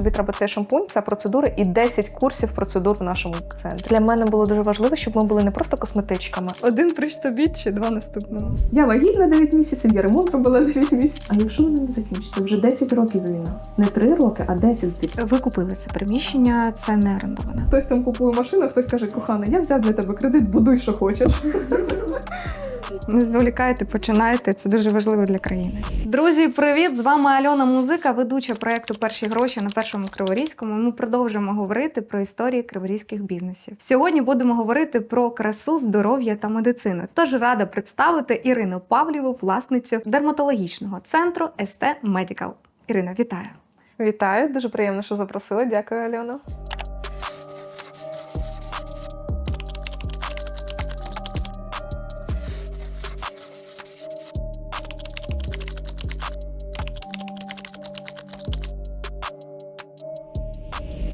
Тобі треба цей шампунь, ця процедура і 10 курсів процедур в нашому центрі. Для мене було дуже важливо, щоб ми були не просто косметичками. Один прищ тобі чи два наступному. Я вагітна 9 місяців, я ремонт робила 9 місяців. А якщо вона не закінчиться? Вже 10 років війна. Не 3 роки, а 10 здається. Ви купили це приміщення, це не орендоване. Хтось там купує машину, хтось каже, кохана, я взяв для тебе кредит, будуй, що хочеш. Не зволікайте, починайте. Це дуже важливо для країни. Друзі, привіт! З вами Альона Музика, ведуча проекту Перші гроші на першому криворізькому. Ми продовжуємо говорити про історії криворізьких бізнесів. Сьогодні будемо говорити про красу, здоров'я та медицину. Тож рада представити Ірину Павліву, власницю дерматологічного центру СТ Медікал. Ірина, вітаю! Вітаю, дуже приємно, що запросили. Дякую, Альона.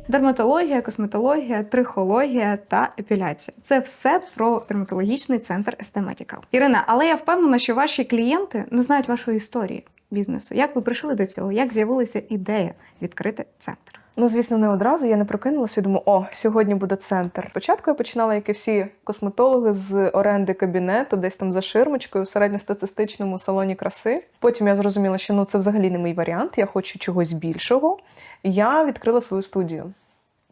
Дерматологія, косметологія, трихологія та епіляція це все про дерматологічний центр ST Ірина, але я впевнена, що ваші клієнти не знають вашої історії бізнесу. Як ви прийшли до цього? Як з'явилася ідея відкрити центр? Ну, звісно, не одразу. Я не прокинулася і думаю, о, сьогодні буде центр. Спочатку я починала, як і всі косметологи, з оренди кабінету, десь там за ширмочкою, в середньостатистичному салоні краси. Потім я зрозуміла, що ну це взагалі не мій варіант, я хочу чогось більшого. Я відкрила свою студію.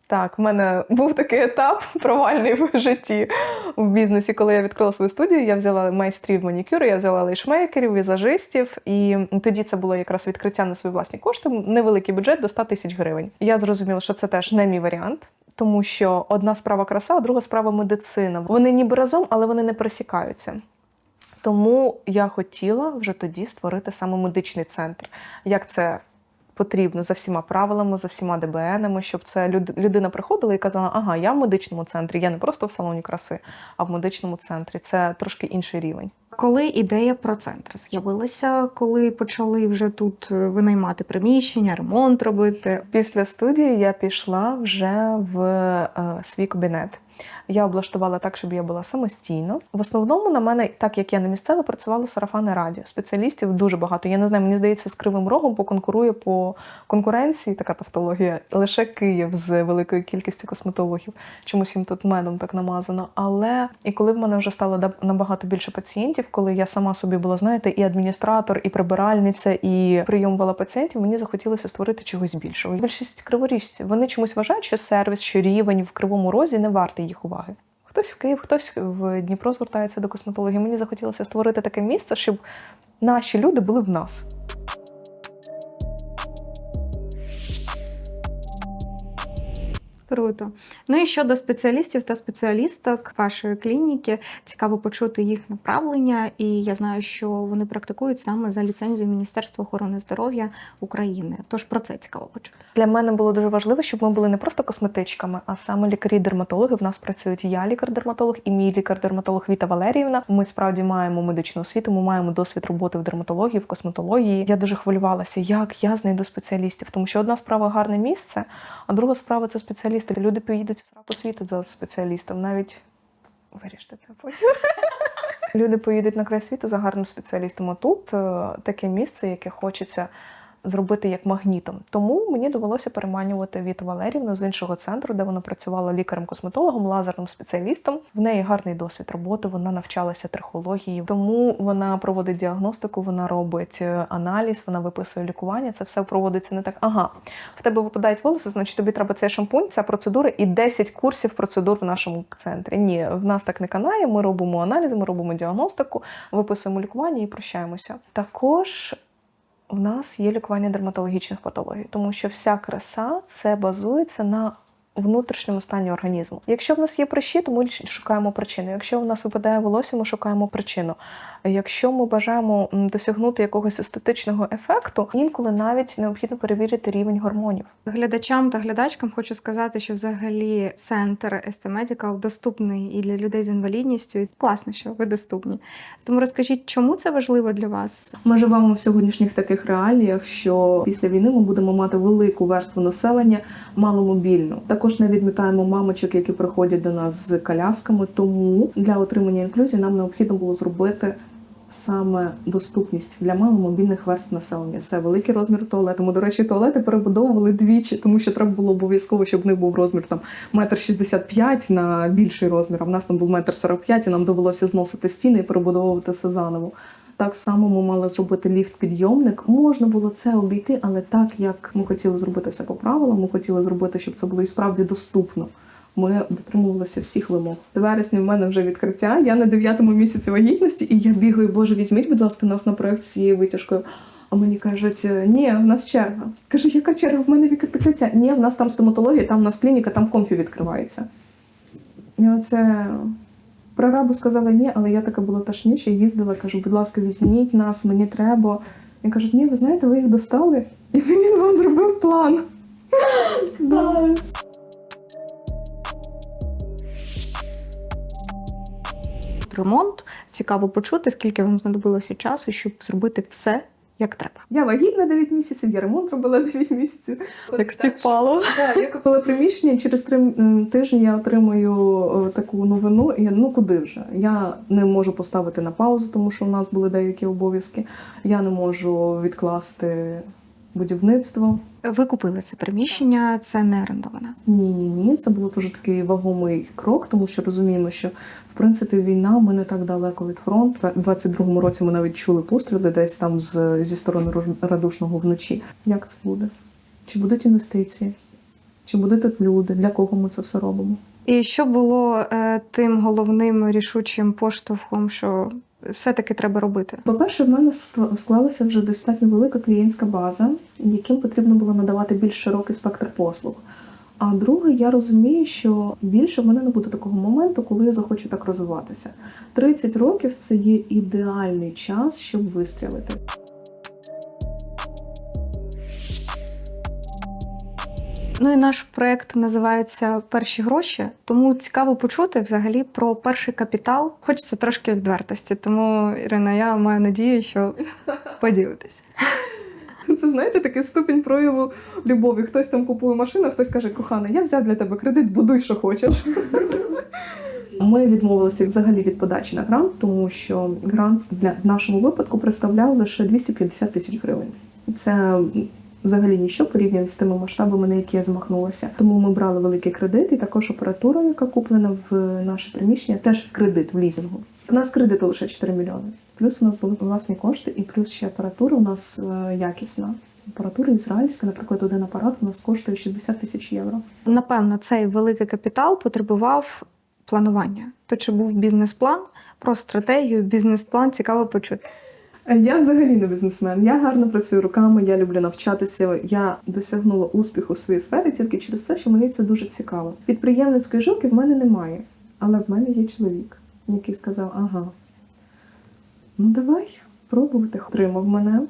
Так, в мене був такий етап провальний в житті в бізнесі. Коли я відкрила свою студію, я взяла майстрів манікюру, я взяла лейшмейкерів, візажистів, і тоді це було якраз відкриття на свої власні кошти, невеликий бюджет до 100 тисяч гривень. Я зрозуміла, що це теж не мій варіант. Тому що одна справа краса, а друга справа медицина. Вони ніби разом, але вони не пересікаються. Тому я хотіла вже тоді створити саме медичний центр. Як це потрібно за всіма правилами, за всіма ДБНами, щоб це люд- людина приходила і казала, ага, я в медичному центрі, я не просто в салоні краси, а в медичному центрі. Це трошки інший рівень. Коли ідея про центр з'явилася, коли почали вже тут е, винаймати приміщення, ремонт робити? Після студії я пішла вже в е, свій кабінет. Я облаштувала так, щоб я була самостійно. В основному на мене, так як я не місцева, працювало сарафани радіо. Спеціалістів дуже багато. Я не знаю, мені здається, з кривим рогом поконкурує по конкуренції така тавтологія. Лише Київ з великою кількістю косметологів. Чомусь їм тут медом так намазано. Але і коли в мене вже стало набагато більше пацієнтів, коли я сама собі була, знаєте, і адміністратор, і прибиральниця, і прийомувала пацієнтів, мені захотілося створити чогось більшого. Більшість криворіжців вони чомусь вважають, що сервіс, що рівень в кривому розі не вартий їх уваги. Хтось в Київ, хтось в Дніпро звертається до косметології. Мені захотілося створити таке місце, щоб наші люди були в нас. Круто. Ну і щодо спеціалістів та спеціалісток вашої клініки, цікаво почути їх направлення. І я знаю, що вони практикують саме за ліцензією Міністерства охорони здоров'я України. Тож про це цікаво почути. Для мене було дуже важливо, щоб ми були не просто косметичками, а саме лікарі-дерматологи. В нас працюють я лікар-дерматолог і мій лікар-дерматолог Віта Валеріївна. Ми справді маємо медичну освіту, ми маємо досвід роботи в дерматології, в косметології. Я дуже хвилювалася, як я знайду спеціалістів, тому що одна справа гарне місце, а друга справа це спеціалісти. Люди поїдуть в сраку світу за спеціалістом. Навіть виріште це потім. Люди поїдуть на край світу за гарним спеціалістом. А тут е, таке місце, яке хочеться зробити як магнітом. Тому мені довелося переманювати Віту Валерівну з іншого центру, де вона працювала лікарем-косметологом, лазерним спеціалістом. В неї гарний досвід роботи. Вона навчалася трихології, тому вона проводить діагностику, вона робить е, аналіз, вона виписує лікування. Це все проводиться не так. Ага, в тебе випадають волоси, значить тобі треба цей шампунь, ця процедура і 10 курсів процедур в нашому центрі. Ні, в нас так не канає. Ми робимо аналізи, ми робимо діагностику, виписуємо лікування і прощаємося. Також у нас є лікування дерматологічних патологій, тому що вся краса це базується на внутрішньому стані організму. Якщо в нас є прищі, то ми шукаємо причину. Якщо в нас випадає волосся, ми шукаємо причину. Якщо ми бажаємо досягнути якогось естетичного ефекту, інколи навіть необхідно перевірити рівень гормонів. Глядачам та глядачкам хочу сказати, що взагалі центр Medical доступний і для людей з інвалідністю. І класно, що ви доступні. Тому розкажіть, чому це важливо для вас? Ми живемо в сьогоднішніх таких реаліях, що після війни ми будемо мати велику верству населення маломобільну. Також не відмітаємо мамочок, які приходять до нас з колясками. Тому для отримання інклюзії нам необхідно було зробити саме доступність для маломобільних верст населення. Це великий розмір туалету. Ми, до речі, туалети перебудовували двічі, тому що треба було обов'язково, щоб в них був розмір там метр шістдесят п'ять на більший розмір. А в нас там був метр сорок п'ять, і нам довелося зносити стіни і перебудовувати все заново. Так само ми мали зробити ліфт-підйомник. Можна було це обійти, але так як ми хотіли зробити все по правилам, ми хотіли зробити, щоб це було і справді доступно. Ми дотримувалися всіх вимог. З вересня в мене вже відкриття. Я на дев'ятому місяці вагітності, і я бігаю, боже, візьміть, будь ласка, нас на проект з цією витяжкою. А мені кажуть, ні, в нас черга. Кажу, яка черга? В мене відкриття. Ні, в нас там стоматологія, там в нас клініка, там комфі відкривається. І оце прорабу сказала ні, але я така була ташніша, їздила, кажу, будь ласка, візьміть нас, мені треба. І кажуть, ні, ви знаєте, ви їх достали, і він вам зробив план. Ремонт цікаво почути, скільки вам знадобилося часу, щоб зробити все як треба. Я вагітна 9 місяців, я ремонт робила 9 місяців. Як співпало. Так, я купила приміщення, через три тижні я отримую е, таку новину. І я, ну куди вже? Я не можу поставити на паузу, тому що у нас були деякі обов'язки. Я не можу відкласти будівництво. Ви купили це приміщення, це не орендоване. Ні, ні, ні. Це був дуже такий вагомий крок, тому що розуміємо, що в принципі війна ми не так далеко від фронту. У 22-му році ми навіть чули постріли десь там з, зі сторони радушного вночі. Як це буде? Чи будуть інвестиції? Чи будуть тут люди? Для кого ми це все робимо? І що було е, тим головним рішучим поштовхом, що все-таки треба робити? По-перше, в мене склалася вже достатньо велика клієнтська база, яким потрібно було надавати більш широкий спектр послуг. А друге, я розумію, що більше в мене не буде такого моменту, коли я захочу так розвиватися. 30 років це є ідеальний час, щоб вистрілити. Ну і наш проект називається Перші гроші, тому цікаво почути взагалі про перший капітал. Хочеться трошки відвертості. Тому, Ірина, я маю надію, що поділитесь. Це знаєте такий ступінь прояву любові. Хтось там купує машину, хтось каже, кохана, я взяв для тебе кредит, будуй, що хочеш. Ми відмовилися взагалі від подачі на грант, тому що грант для в нашому випадку представляв лише 250 тисяч гривень. Це взагалі ніщо порівняно з тими масштабами, на які я змахнулася. Тому ми брали великий кредит, і також апаратура, яка куплена в наше приміщення, теж в кредит в лізингу. У нас кредиту лише 4 мільйони. Плюс у нас були власні кошти, і плюс ще апаратура у нас е, якісна. Апаратура ізраїльська, наприклад, один апарат у нас коштує 60 тисяч євро. Напевно, цей великий капітал потребував планування. То чи був бізнес-план про стратегію, бізнес-план цікаво почути. Я взагалі не бізнесмен. Я гарно працюю руками, я люблю навчатися. Я досягнула успіху в своїй сфері тільки через те, що мені це дуже цікаво. Підприємницької жилки в мене немає, але в мене є чоловік, який сказав: ага, ну давай пробувати. Отримав мене,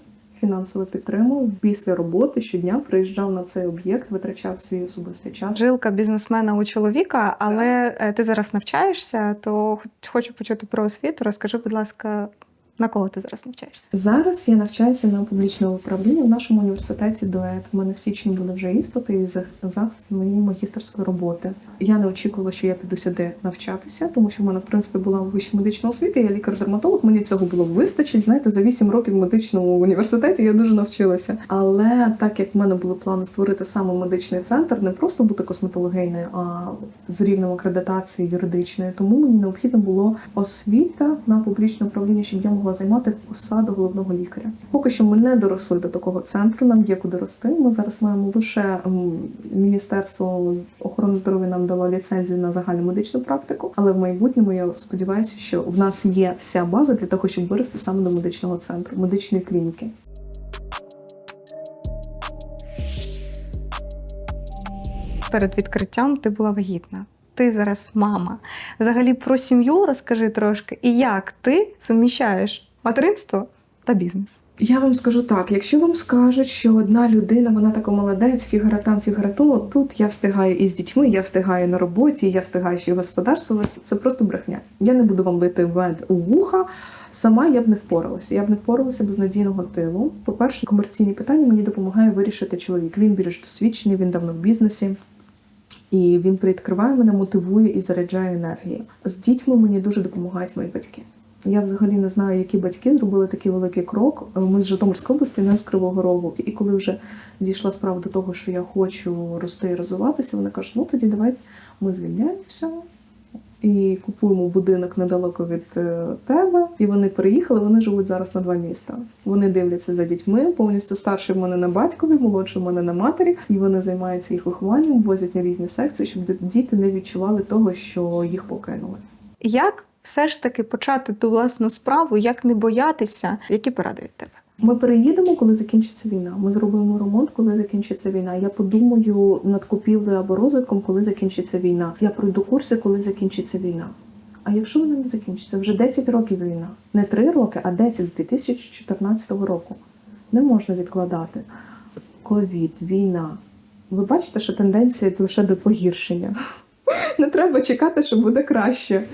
фінансово підтримував. Після роботи щодня приїжджав на цей об'єкт, витрачав свій особистий час. Жилка бізнесмена у чоловіка, але е, ти зараз навчаєшся, то хочу почути про освіту. Розкажи, будь ласка, на кого ти зараз навчаєшся? Зараз я навчаюся на публічному управлінні в нашому університеті дует. У мене в січні були вже іспити і захист моєї магістерської роботи. Я не очікувала, що я піду сюди навчатися, тому що в мене в принципі була вища медична освіта. Я лікар-дерматолог. Мені цього було вистачить. Знаєте, за 8 років в медичному університеті я дуже навчилася. Але так як в мене були плани створити саме медичний центр, не просто бути косметологиною, а з рівнем акредитації юридичної, тому мені необхідно було освіта на публічне управління, щоб я могла займати посаду головного лікаря. Поки що ми не доросли до такого центру. Нам є куди рости. Ми зараз маємо лише міністерство охорони здоров'я нам дало ліцензію на загальну медичну практику. Але в майбутньому я сподіваюся, що в нас є вся база для того, щоб вирости саме до медичного центру, медичної клініки. Перед відкриттям ти була вагітна. Ти зараз мама. Взагалі про сім'ю розкажи трошки, і як ти суміщаєш материнство та бізнес. Я вам скажу так: якщо вам скажуть, що одна людина, вона така молодець, фігара там, фігара тут, тут я встигаю і з дітьми, я встигаю на роботі, я встигаю ще господарство вести. Це просто брехня. Я не буду вам лити вед у вуха. Сама я б не впоралася. Я б не впоралася без надійного тилу. По-перше, комерційні питання мені допомагає вирішити чоловік. Він більш досвідчений, він давно в бізнесі. І він привідкриває мене, мотивує і заряджає енергією. З дітьми мені дуже допомагають мої батьки. Я взагалі не знаю, які батьки зробили такий великий крок. Ми з Житомирської області, не з Кривого Рогу. І коли вже дійшла справа до того, що я хочу рости і розвиватися, вони кажуть, ну тоді давай ми звільняємося і купуємо будинок недалеко від е, тебе. І вони переїхали. Вони живуть зараз на два міста. Вони дивляться за дітьми. Повністю старший в мене на батькові, молодший в мене на матері, і вони займаються їх вихованням, возять на різні секції, щоб діти не відчували того, що їх покинули. Як все ж таки почати ту власну справу, як не боятися? Які поради від тебе? Ми переїдемо, коли закінчиться війна. Ми зробимо ремонт, коли закінчиться війна. Я подумаю над купівлею або розвитком, коли закінчиться війна. Я пройду курси, коли закінчиться війна. А якщо вона не закінчиться, вже 10 років війна, не 3 роки, а 10 з 2014 року. Не можна відкладати. Ковід, війна. Ви бачите, що тенденція лише до погіршення. Не треба чекати, що буде краще.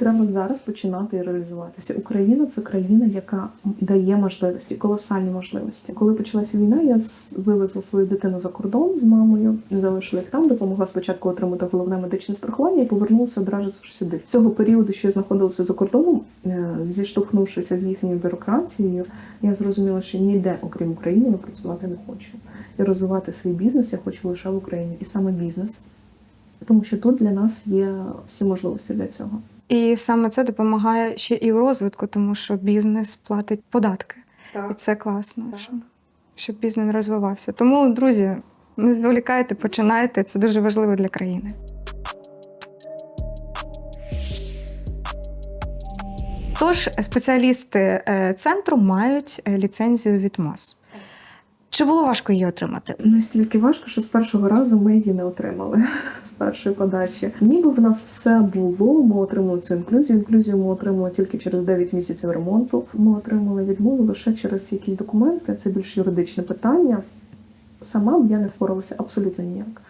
Треба зараз починати реалізуватися. Україна це країна, яка дає можливості, колосальні можливості. Коли почалася війна, я вивезла свою дитину за кордон з мамою, залишила їх там, допомогла спочатку отримати головне медичне страхування і повернулася одразу сюди. Цього періоду, що я знаходилася за кордоном, е, зіштовхнувшися з їхньою бюрократією, я зрозуміла, що ніде, окрім України, я працювати не хочу. І розвивати свій бізнес я хочу лише в Україні, і саме бізнес. Тому що тут для нас є всі можливості для цього. І саме це допомагає ще і в розвитку, тому що бізнес платить податки. І це класно, Так. щоб, щоб бізнес розвивався. Тому, друзі, не зволікайте, починайте. Це дуже важливо для країни. Тож спеціалісти е, центру мають е, ліцензію від МОЗ. Чи було важко її отримати? Настільки важко, що з першого разу ми її не отримали з першої подачі. Ніби в нас все було. Ми отримали цю інклюзію. Інклюзію ми отримали тільки через 9 місяців ремонту. Ми отримали відмову лише через якісь документи. Це більш юридичне питання. Сама б я не впоралася абсолютно ніяк.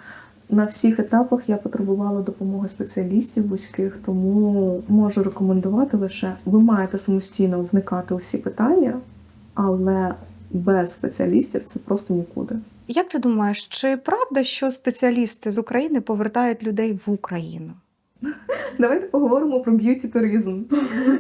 На всіх етапах я потребувала допомоги спеціалістів вузьких, тому можу рекомендувати лише ви маєте самостійно вникати у всі питання, але без спеціалістів це просто нікуди. Як ти думаєш, чи правда, що спеціалісти з України повертають людей в Україну? Давайте поговоримо про б'юті туризм.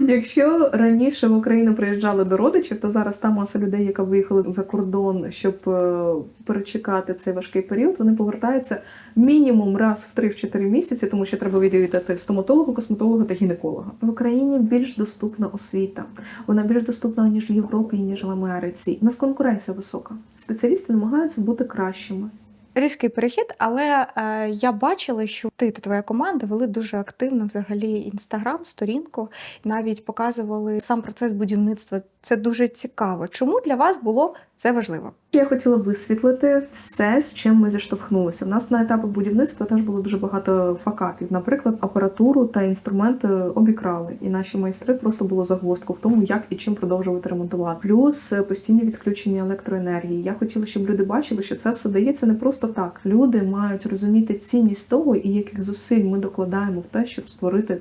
Якщо раніше в Україну приїжджали до родичів, то зараз та маса людей, яка виїхала за кордон, щоб е, перечекати цей важкий період, вони повертаються мінімум раз в 3-4 місяці, тому що треба відвідати стоматолога, косметолога та гінеколога. В Україні більш доступна освіта. Вона більш доступна ніж в Європі, ніж в Америці. У нас конкуренція висока. Спеціалісти намагаються бути кращими. Різкий перехід, але е, я бачила, що ти та твоя команда вели дуже активно взагалі інстаграм, сторінку, навіть показували сам процес будівництва. Це дуже цікаво. Чому для вас було це важливо? Я хотіла висвітлити все, з чим ми зіштовхнулися. У нас на етапі будівництва теж було дуже багато факапів. Наприклад, апаратуру та інструменти обікрали, і наші майстри просто було загвоздку в тому, як і чим продовжувати ремонтувати. Плюс е, постійні відключення електроенергії. Я хотіла, щоб люди бачили, що це все дається не просто так. Люди мають розуміти цінність того, і яких зусиль ми докладаємо в те, щоб створити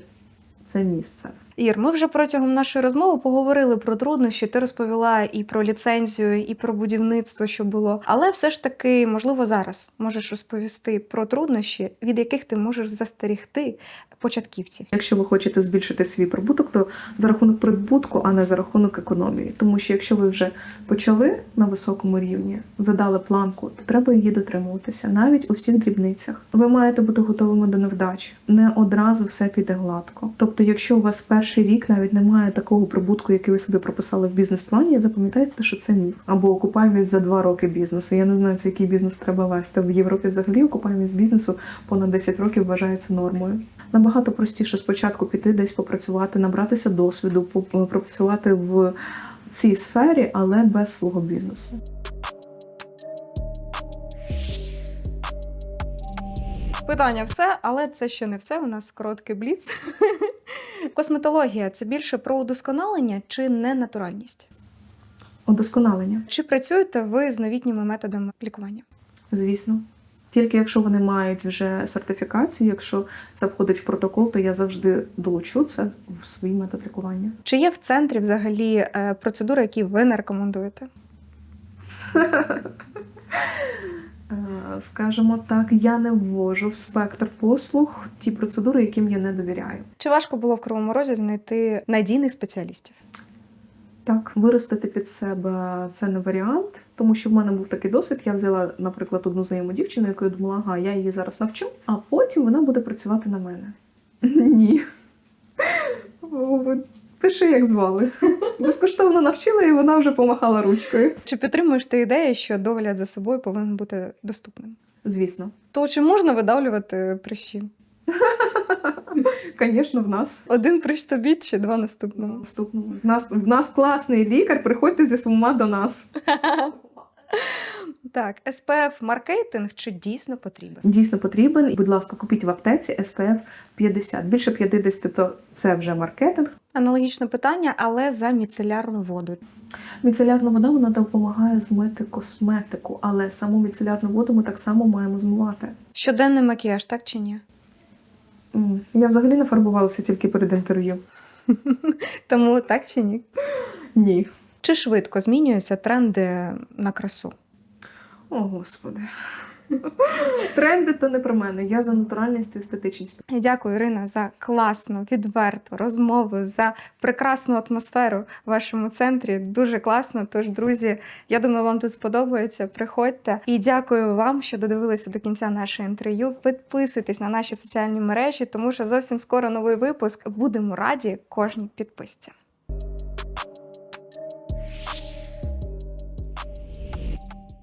це місце. Ір, ми вже протягом нашої розмови поговорили про труднощі. Ти розповіла і про ліцензію, і про будівництво, що було. Але все ж таки, можливо, зараз можеш розповісти про труднощі, від яких ти можеш застерігти початківців. Якщо ви хочете збільшити свій прибуток, то за рахунок прибутку, а не за рахунок економії. Тому що якщо ви вже почали на високому рівні, задали планку, то треба її дотримуватися, навіть у всіх дрібницях. Ви маєте бути готовими до невдач. Не одразу все піде гладко. Тобто, якщо у вас перший рік навіть немає такого прибутку, який ви собі прописали в бізнес-плані, запам'ятайте, що це міф. Або окупаємість за два роки бізнесу. Я не знаю, це який бізнес треба вести. В Європі взагалі окупаємість бізнесу понад 10 років вважається нормою. Набагато простіше спочатку піти десь попрацювати, набратися досвіду, попрацювати в цій сфері, але без свого бізнесу. Питання все, але це ще не все. У нас короткий бліц. Косметологія це більше про удосконалення чи ненатуральність? Удосконалення, Чи працюєте ви з новітніми методами лікування? звісно. Тільки якщо вони мають вже сертифікацію, якщо це входить в протокол, то я завжди долучу це в свій метод лікування. Чи є в центрі взагалі е, процедури, які ви не рекомендуєте? Е, Скажімо так, я не ввожу в спектр послуг ті процедури, яким я не довіряю. Чи важко було в Кривому Розі знайти надійних спеціалістів? Так, виростити під себе це не варіант, тому що в мене був такий досвід. Я взяла, наприклад, одну знайому дівчину, яку я думала, ага, я її зараз навчу, а потім вона буде працювати на мене. Ні. Пиши, як звали. Безкоштовно навчила, і вона вже помахала ручкою. Чи підтримуєш ти ідею, що догляд за собою повинен бути доступним? Звісно. То чи можна видавлювати прищі? Звісно, в нас. Один прищ тобі чи два наступному? Наступному. В нас, в нас класний лікар, приходьте зі свома до нас. Так, СПФ маркетинг чи дійсно потрібен? Дійсно потрібен. Будь ласка, купіть в аптеці SPF 50. Більше 50 то це вже маркетинг. Аналогічне питання, але за міцелярну воду. Міцелярна вода вона допомагає змити косметику, але саму міцелярну воду ми так само маємо змивати. Щоденний макіяж, так чи ні? Я взагалі не фарбувалася тільки перед інтерв'ю. Тому так чи ні? Ні. Чи швидко змінюються тренди на красу? О, господи. Тренди то не про мене. Я за натуральність і естетичність. Дякую, Ірина, за класну, відверту розмову, за прекрасну атмосферу в вашому центрі. Дуже класно. Тож, друзі, я думаю, вам тут сподобається. Приходьте і дякую вам, що додивилися до кінця нашого інтерв'ю. Підписуйтесь на наші соціальні мережі, тому що зовсім скоро новий випуск. Будемо раді кожній підписці.